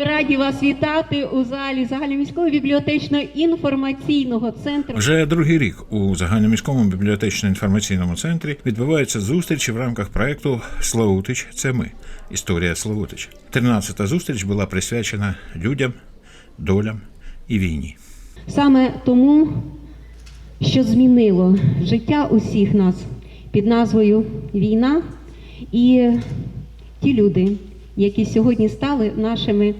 Ми раді вас вітати у залі загальноміського бібліотечно-інформаційного центру. Вже другий рік у загальноміському бібліотечно-інформаційному центрі відбуваються зустрічі в рамках проекту Славутич це ми. Історія Славутич. Тринадцята зустріч була присвячена людям, долям і війні. Саме тому, що змінило життя усіх нас під назвою Війна, і ті люди, які сьогодні стали нашими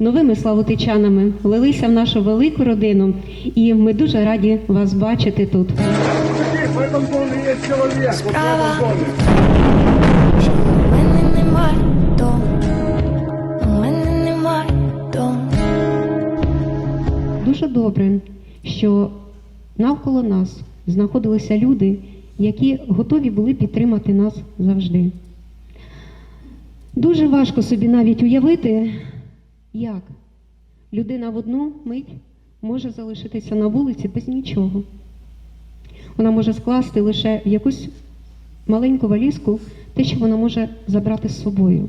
новими славутичанами, влилися в нашу велику родину, і ми дуже раді вас бачити тут. Доме. що у мене немає дому, у мене немає дому. Дуже добре, що навколо нас знаходилися люди, які готові були підтримати нас завжди. Дуже важко собі навіть уявити, як людина в одну мить може залишитися на вулиці без нічого. Вона може скласти лише в якусь маленьку валізку те, що вона може забрати з собою.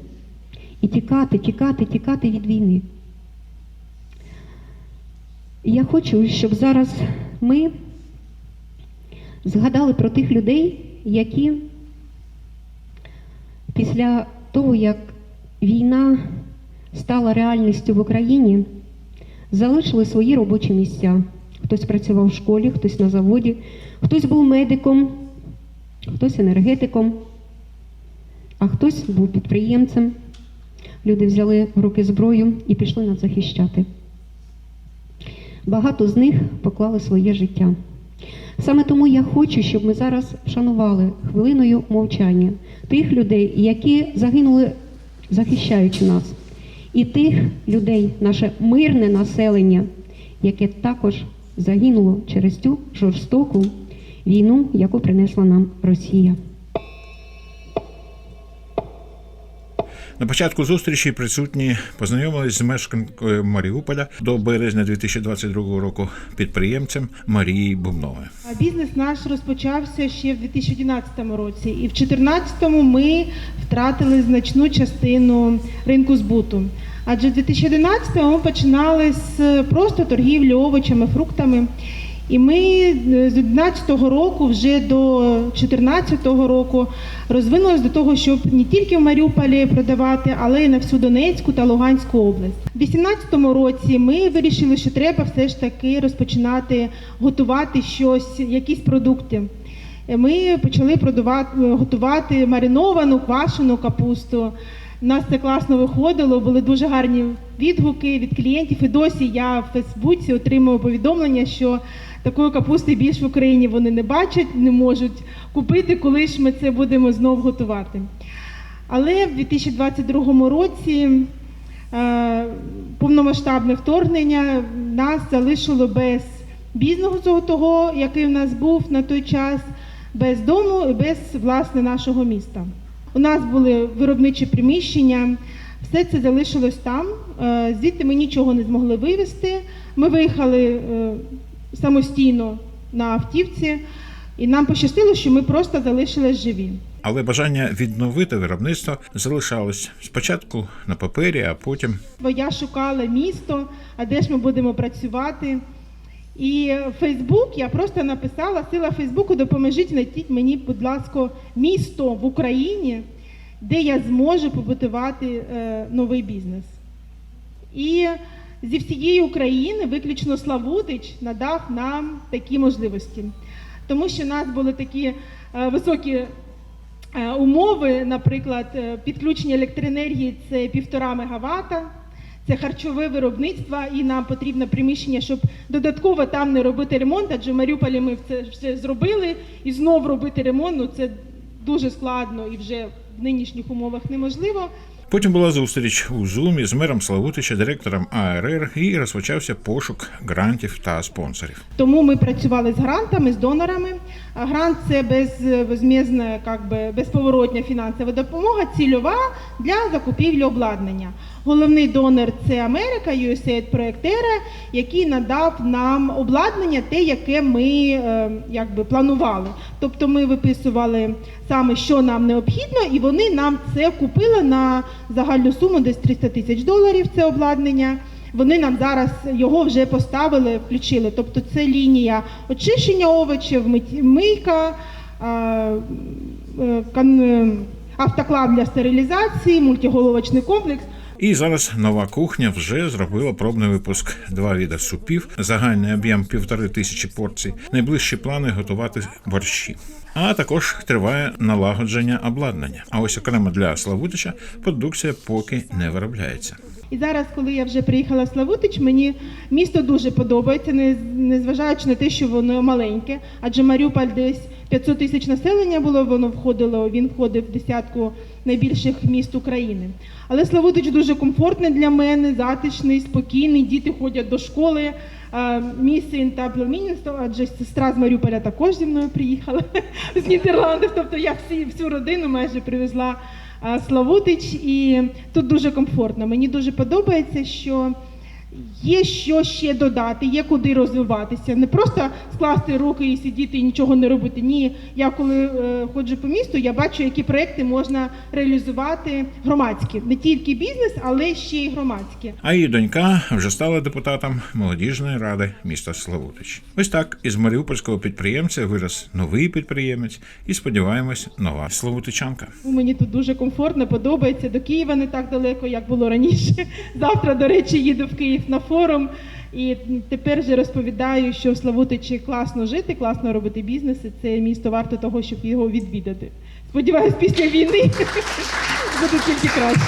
І тікати, тікати, тікати від війни. Я хочу, щоб зараз ми згадали про тих людей, які після того, як війна стала реальністю в Україні, залишили свої робочі місця. Хтось працював в школі, хтось на заводі, хтось був медиком, хтось енергетиком, а хтось був підприємцем. Люди взяли в руки зброю і пішли нас захищати. Багато з них поклали своє життя. Саме тому я хочу, щоб ми зараз вшанували хвилиною мовчання тих людей, які загинули, захищаючи нас, і тих людей, наше мирне населення, яке також загинуло через цю жорстоку війну, яку принесла нам Росія. На початку зустрічі присутні познайомились з мешканкою Маріуполя до березня 2022 року підприємцем Марією Бубновою. А Бізнес наш розпочався ще в 2011 році, і в 2014 ми втратили значну частину ринку збуту. Адже в 2011 ми починали з просто торгівлі овочами, фруктами. І ми е, з 2011 року вже до 2014 року розвинулися до того, щоб не тільки в Маріуполі продавати, але й на всю Донецьку та Луганську область. У 2018 році ми вирішили, що треба все ж таки розпочинати готувати щось, якісь продукти. Е, Ми почали продавати, готувати мариновану, квашену капусту. У нас це класно виходило, були дуже гарні відгуки від клієнтів. І досі я в Фейсбуці отримую повідомлення, що такої капусти більш в Україні вони не бачать, не можуть купити, коли ж ми це будемо знов готувати. Але в 2022 році е, повномасштабне вторгнення нас залишило без бізнесу того, який в нас був на той час, без дому і без власне нашого міста. У нас були виробничі приміщення, все це залишилось там. Е, Звідти ми нічого не змогли вивезти. Ми виїхали е, самостійно на автівці, і нам пощастило, що ми просто залишились живі. Але бажання відновити виробництво залишалось спочатку на папері, а потім Бо я шукала місто, а де ж ми будемо працювати. І Фейсбук я просто написала сила Фейсбуку, допоможіть знайдіть мені, будь ласка, місто в Україні, де я зможу побудувати е, новий бізнес. І зі всієї України виключно Славутич надав нам такі можливості. Тому що в нас були такі е, високі е, умови, наприклад, підключення електроенергії це півтора мегаватта, це харчове виробництво, і нам потрібно приміщення, щоб додатково там не робити ремонт, адже в Маріуполі ми це все зробили, і знов робити ремонт, ну це дуже складно і вже в нинішніх умовах неможливо. Потім була зустріч у Зумі з мером Славутича, директором АРР, і розпочався пошук грантів та спонсорів. Тому ми працювали з грантами, з донорами. Грант це безвозмізна, би, безповоротня фінансова допомога, цільова для закупівлі обладнання. Головний донор це Америка, USAID проект ERA, який надав нам обладнання, те, яке ми е, якби планували. Тобто ми виписували саме, що нам необхідно, і вони нам це купили на загальну суму десь 300 тисяч доларів. Це обладнання. Вони нам зараз його вже поставили, включили. Тобто це лінія очищення овочів, мийка, е, е, автоклав для стерилізації, мультиголовочний комплекс. І зараз нова кухня вже зробила пробний випуск. Два віда супів, загальний об'єм півтори тисячі порцій. Найближчі плани готувати борщі. А також триває налагодження обладнання. А ось окремо для Славутича продукція поки не виробляється. І зараз, коли я вже приїхала в Славутич, мені місто дуже подобається, не- незважаючи на те, що воно маленьке. Адже Маріуполь десь 500 тисяч населення було, воно входило, він входив в десятку найбільших міст України. Але Славутич дуже комфортний для мене, затишний, спокійний. Діти ходять до школи. Е, Мій син та племінництво, адже сестра з Маріуполя також зі мною приїхала з Нідерландів. Тобто я всі, всю родину майже привезла Славутич, і тут дуже комфортно. Мені дуже подобається, що є що ще додати, є куди розвиватися. Не просто скласти руки і сидіти і нічого не робити. Ні, я коли е, ходжу по місту, я бачу, які проекти можна реалізувати громадські, не тільки бізнес, але ще й громадські. А її донька вже стала депутатом молодіжної ради міста Славутич. Ось так із маріупольського підприємця вирос новий підприємець, і сподіваємось, нова славутичанка. Ну, Мені тут дуже комфортно, подобається. До Києва не так далеко, як було раніше. Завтра, до речі, їду в Київ на форум. І тепер вже розповідаю, що в Славутичі класно жити, класно робити бізнес. і Це місто варто того, щоб його відвідати. Сподіваюсь, після війни буде тільки краще.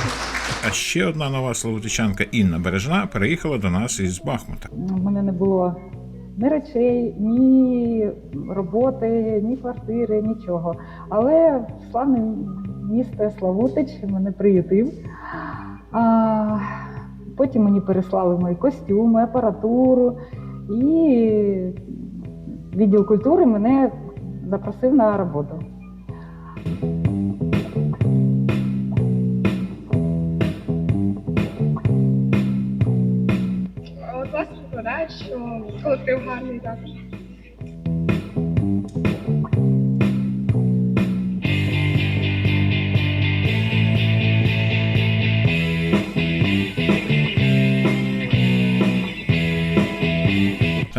А ще одна нова славутичанка Інна Бережна переїхала до нас із Бахмута. У мене не було ні речей, ні роботи, ні квартири, нічого. Але славне місто Славутич мене приютив. А, потім мені переслали мої костюми, апаратуру, і відділ культури мене запросив на роботу. От вас викладає, що колектив гарний також.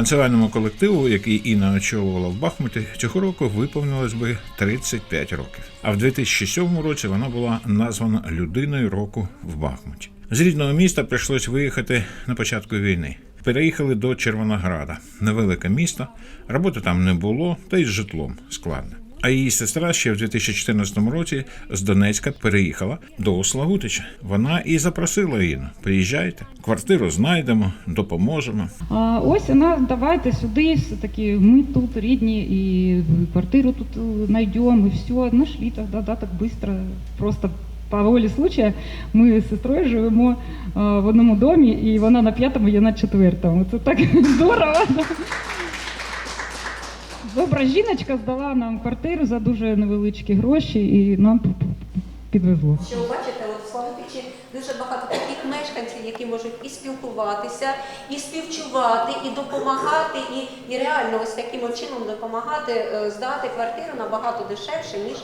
Танцювальному колективу, який Інна очолювала в Бахмуті, цього року виповнилось би 35 років. А в 2007 році вона була названа людиною року в Бахмуті. З рідного міста прийшлось виїхати на початку війни. Переїхали до Червонограда, невелике місто. Роботи там не було, та й з житлом складно. А її сестра ще в 2014 році з Донецька переїхала до Славутича. Вона і запросила Інну. Приїжджайте, квартиру знайдемо, допоможемо. А ось вона, давайте сюди, все-таки ми тут рідні, і квартиру тут знайдемо, і все. Нашли тогда, да, так быстро, просто по волі случая. Ми з сестрою живемо в одному домі, і вона на п'ятому, я на четвертому. Це так здорово. Добра жіночка здала нам квартиру за дуже невеличкі гроші, і нам підвезло. Що бачите, от в Славутичі дуже багато таких мешканців, які можуть і спілкуватися, і співчувати, і допомагати, і, і реально ось таким чином допомагати е, здати квартиру набагато дешевше, ніж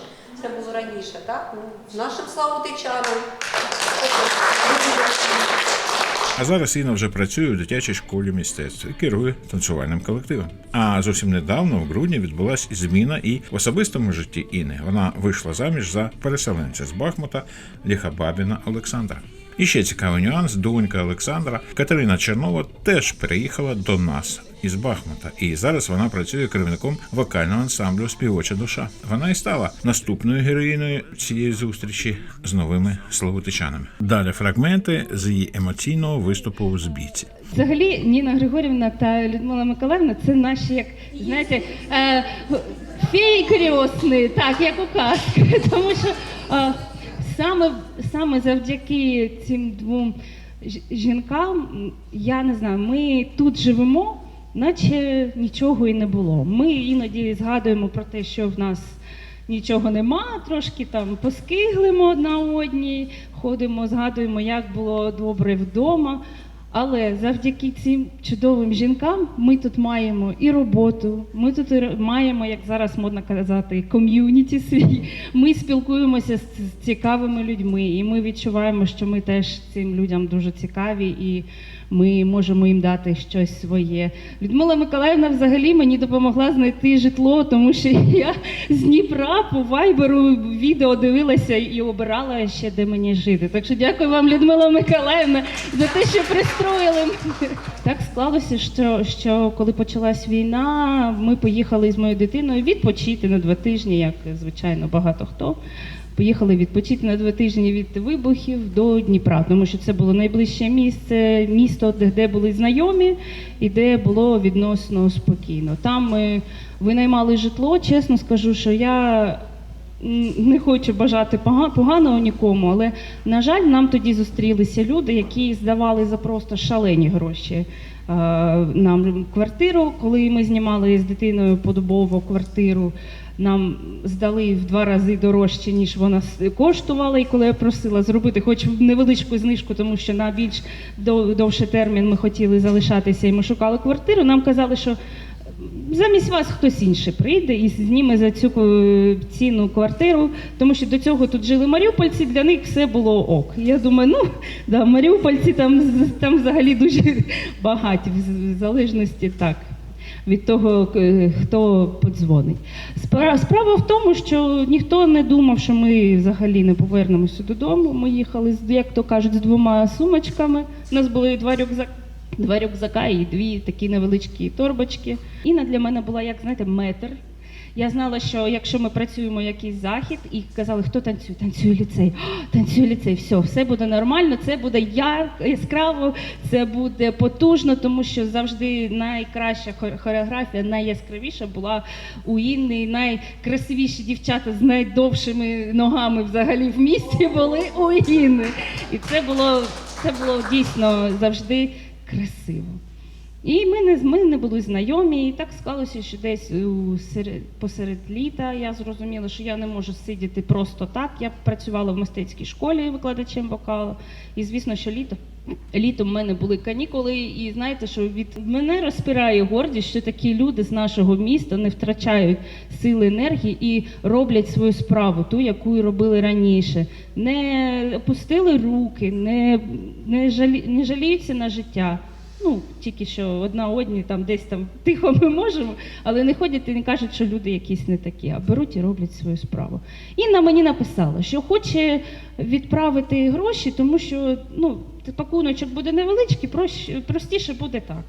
це було раніше. Так? Ну, нашим славутичанам. А зараз Інна вже працює у дитячій школі мистецтв і керує танцювальним колективом. А зовсім недавно, в грудні, відбулася зміна і в особистому житті Інни. Вона вийшла заміж за переселенця з Бахмута Ліхабабіна Олександра. І ще цікавий нюанс: донька Олександра Катерина Чернова теж приїхала до нас із Бахмута, і зараз вона працює керівником вокального ансамблю Співоча душа. Вона і стала наступною героїною цієї зустрічі з новими словотичанами. Далі фрагменти з її емоційного виступу у збійці. Взагалі, Ніна Григорівна та Людмила Миколаївна це наші, як знаєте, е, феї крісні, так, як у казці. Тому що е, саме, саме завдяки цим двом жінкам, я не знаю, ми тут живемо, наче нічого і не було. Ми іноді згадуємо про те, що в нас нічого нема, трошки там поскиглимо одна одній, ходимо, згадуємо, як було добре вдома. Але завдяки цим чудовим жінкам ми тут маємо і роботу, ми тут маємо, як зараз модно казати, ком'юніті свій. Ми спілкуємося з цікавими людьми, і ми відчуваємо, що ми теж цим людям дуже цікаві, і ми можемо їм дати щось своє. Людмила Миколаївна взагалі мені допомогла знайти житло, тому що я з Дніпра по вайберу відео дивилася і обирала ще де мені жити. Так що дякую вам, Людмила Миколаївна, за те, що пристроїли. Так склалося, що, що коли почалась війна, ми поїхали з моєю дитиною відпочити на два тижні, як звичайно багато хто. Поїхали відпочити на два тижні від вибухів до Дніпра, тому що це було найближче місце, місто, де, були знайомі і де було відносно спокійно. Там ми винаймали житло. Чесно скажу, що я не хочу бажати поганого нікому, але на жаль, нам тоді зустрілися люди, які здавали за просто шалені гроші е, нам квартиру. Коли ми знімали з дитиною подобову квартиру, нам здали в два рази дорожче, ніж вона коштувала. І коли я просила зробити хоч невеличку знижку, тому що на більш довший термін ми хотіли залишатися і ми шукали квартиру, нам казали, що замість вас хтось інший прийде і зніме за цю е, ціну квартиру, тому що до цього тут жили маріупольці, для них все було ок. Я думаю, ну да, маріупольці там, там взагалі дуже багаті, в залежності так. Від того, е, хто подзвонить. Спра- Справа в тому, що ніхто не думав, що ми взагалі не повернемося додому. Ми їхали, як то кажуть, з двома сумочками. У нас були два рюкзаки. Два рюкзака і дві такі невеличкі торбочки. Інна для мене була, як знаєте, метр. Я знала, що якщо ми працюємо якийсь захід і казали, хто танцює, танцює ліцей, танцює ліцей, все, все буде нормально, це буде яскраво, це буде потужно, тому що завжди найкраща хор- хореографія, найяскравіша була у Інни, найкрасивіші дівчата з найдовшими ногами взагалі в місті були у Інни. І це було, це було дійсно завжди красиво. І ми не, ми не були знайомі, і так склалося, що десь серед, посеред літа я зрозуміла, що я не можу сидіти просто так. Я працювала в мистецькій школі викладачем вокалу. І звісно, що літо. Літом в мене були канікули, і знаєте, що від мене розпирає гордість, що такі люди з нашого міста не втрачають сили енергії і роблять свою справу, ту, яку робили раніше. Не опустили руки, не, не, жалі, не жаліються на життя. Ну, тільки що одна одні там десь там тихо ми можемо, але не ходять і не кажуть, що люди якісь не такі, а беруть і роблять свою справу. Інна мені написала, що хоче відправити гроші, тому що ну, пакуночок буде невеличкий, простіше буде так.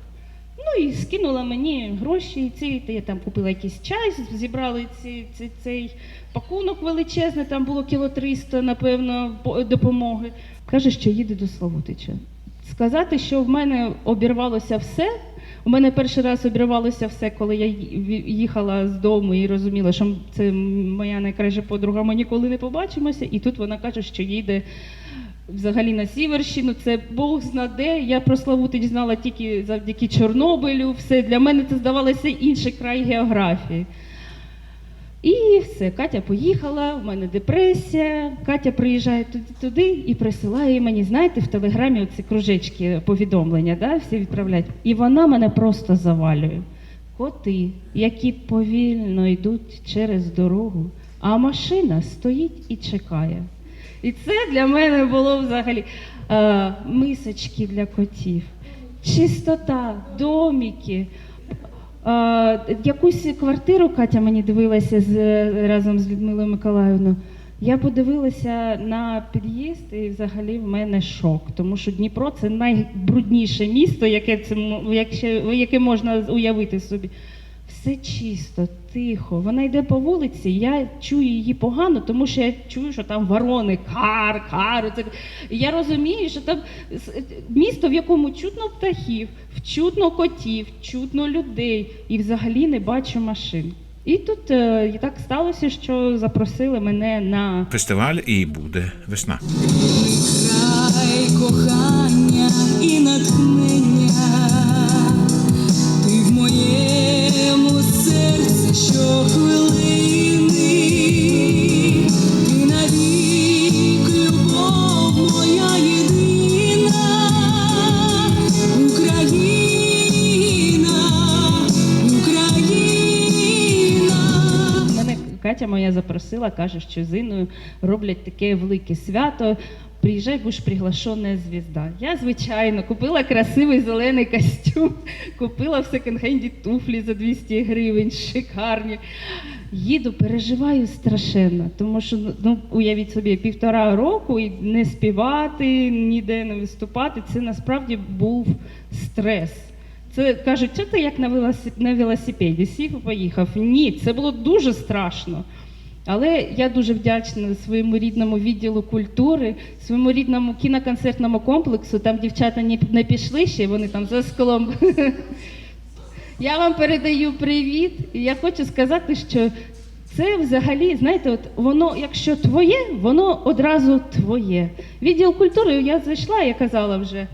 Ну і скинула мені гроші. Ці я там купила якийсь чай, зібрали ці, ці, цей пакунок величезний, там було кіло 300, напевно, допомоги. Каже, що їде до Славутича. Сказати, що в мене обірвалося все. У мене перший раз обірвалося все, коли я їхала з дому і розуміла, що це моя найкраща подруга, ми ніколи не побачимося. І тут вона каже, що їде взагалі на Сіверщину. Це Бог зна де. Я про Славутич знала тільки завдяки Чорнобилю. Все для мене це здавалося інший край географії. І все, Катя поїхала, в мене депресія. Катя приїжджає туди, туди і присилає мені, знаєте, в телеграмі оці кружечки повідомлення, да, всі відправляють. І вона мене просто завалює. Коти, які повільно йдуть через дорогу, а машина стоїть і чекає. І це для мене було взагалі е, мисочки для котів, чистота, доміки. Якусь квартиру Катя мені дивилася з, разом з Людмилою Миколаївною. Я подивилася на під'їзд, і взагалі в мене шок, тому що Дніпро це найбрудніше місто, яке це яке, яке можна уявити собі. Все чисто, тихо. Вона йде по вулиці, я чую її погано, тому що я чую, що там ворони, кар, кар. Це... І Я розумію, що там місто, в якому чутно птахів, чутно котів, чутно людей, і взагалі не бачу машин. І тут е, і так сталося, що запросили мене на Фестиваль і буде весна. Край кохання і натхнення, Катя моя запросила, каже, що з Інною роблять таке велике свято. Приїжджай, будеш приглашена звізда. Я, звичайно, купила красивий зелений костюм, купила в секонд-хенді туфлі за 200 гривень, шикарні. Їду, переживаю страшенно, тому що ну, уявіть собі, півтора року і не співати, ніде не виступати. Це насправді був стрес. Це кажуть, що ти як на велосипеді, сів і поїхав. Ні, це було дуже страшно. Але я дуже вдячна своєму рідному відділу культури, своєму рідному кіноконцертному комплексу. Там дівчата не- пішли ще, вони там за склом. Я вам передаю привіт. І я хочу сказати, що це взагалі, знаєте, от воно, якщо твоє, воно одразу твоє. Відділ культури я зайшла, я казала вже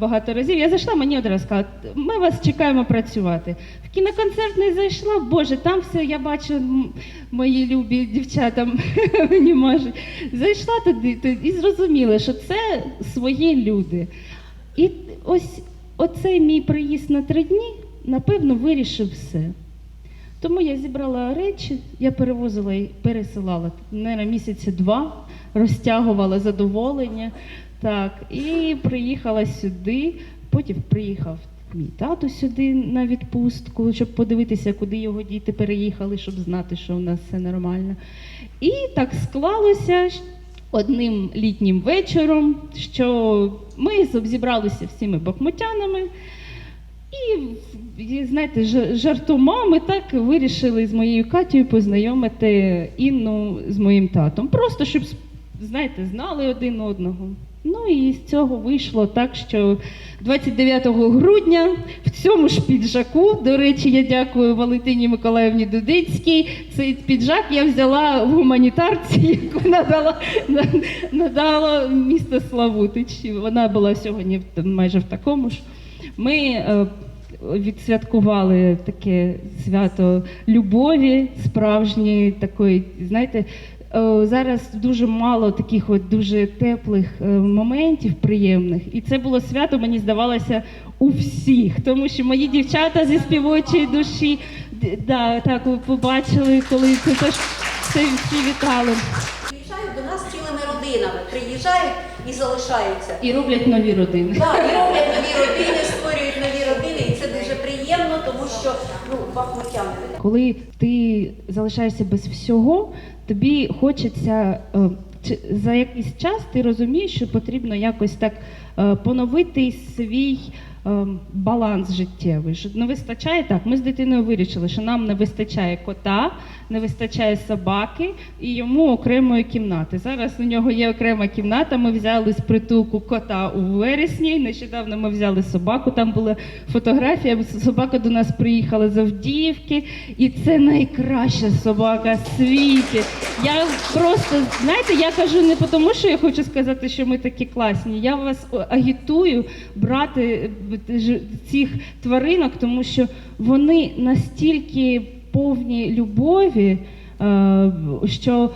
багато разів. Я зайшла, мені одразу сказали, ми вас чекаємо працювати. В кіноконцерт не зайшла, Боже, там все я бачу, мої любі дівчата мені можуть. Зайшла туди, і зрозуміла, що це свої люди. І ось оцей мій приїзд на три дні, напевно, вирішив все. Тому я зібрала речі, я перевозила і пересилала на місяці два, розтягувала задоволення. Так, і приїхала сюди. Потім приїхав мій тато сюди на відпустку, щоб подивитися, куди його діти переїхали, щоб знати, що у нас все нормально. І так склалося одним літнім вечором, що ми зібралися всіми бахмутянами. І, знаєте, жартома ми так вирішили з моєю Катєю познайомити Інну з моїм татом. Просто щоб, знаєте, знали один одного. Ну і з цього вийшло так, що 29 грудня в цьому ж піджаку, до речі, я дякую Валентині Миколаївні Дудицькій. Цей піджак я взяла в гуманітарці, яку надала, надала місто Славутич. Вона була сьогодні майже в такому ж. Ми е, відсвяткували таке свято любові, справжньої такої, знаєте. Е, Зараз дуже мало таких от дуже теплих е, моментів приємних, і це було свято, мені здавалося, у всіх, тому що мої дівчата зі співочої душі, да, так побачили, коли це теж це всі вітали Приїжджають до нас цілими родинами, приїжджають і залишаються. і роблять нові родини. Так, і роблять нові родини, створюють нові родини, і це дуже приємно, тому що ну, бахмутяни. Коли ти залишаєшся без всього, тобі хочеться е, за якийсь час ти розумієш, що потрібно якось так е, поновити свій е, баланс життєвий. Що не вистачає так. Ми з дитиною вирішили, що нам не вистачає кота, не вистачає собаки і йому окремої кімнати. Зараз у нього є окрема кімната. Ми взяли з притулку кота у вересні. Нещодавно ми взяли собаку. Там була фотографія. Собака до нас приїхала з Авдіївки, і це найкраща собака в світі. Я просто знаєте, я кажу не тому, що я хочу сказати, що ми такі класні. Я вас агітую брати е, цих тваринок, тому що вони настільки повні любові, е, що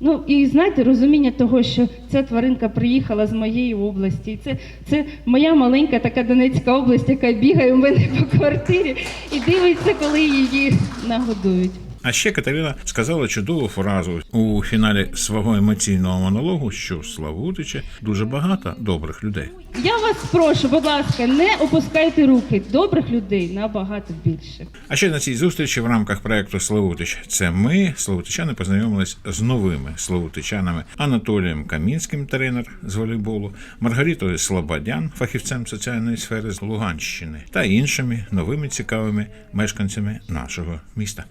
Ну і знаєте, розуміння того, що ця тваринка приїхала з моєї області. Це, це моя маленька така Донецька область, яка бігає у мене по квартирі і дивиться, коли її нагодують. А ще Катерина сказала чудову фразу у фіналі свого емоційного монологу, що в Славутичі дуже багато добрих людей. Я вас прошу, будь ласка, не опускайте руки. Добрих людей набагато більше. А ще на цій зустрічі в рамках проекту Славутич це ми, славутичани, познайомились з новими славутичанами Анатолієм Камінським, тренер з волейболу, Маргаритою Слободян, фахівцем соціальної сфери з Луганщини, та іншими новими цікавими мешканцями нашого міста.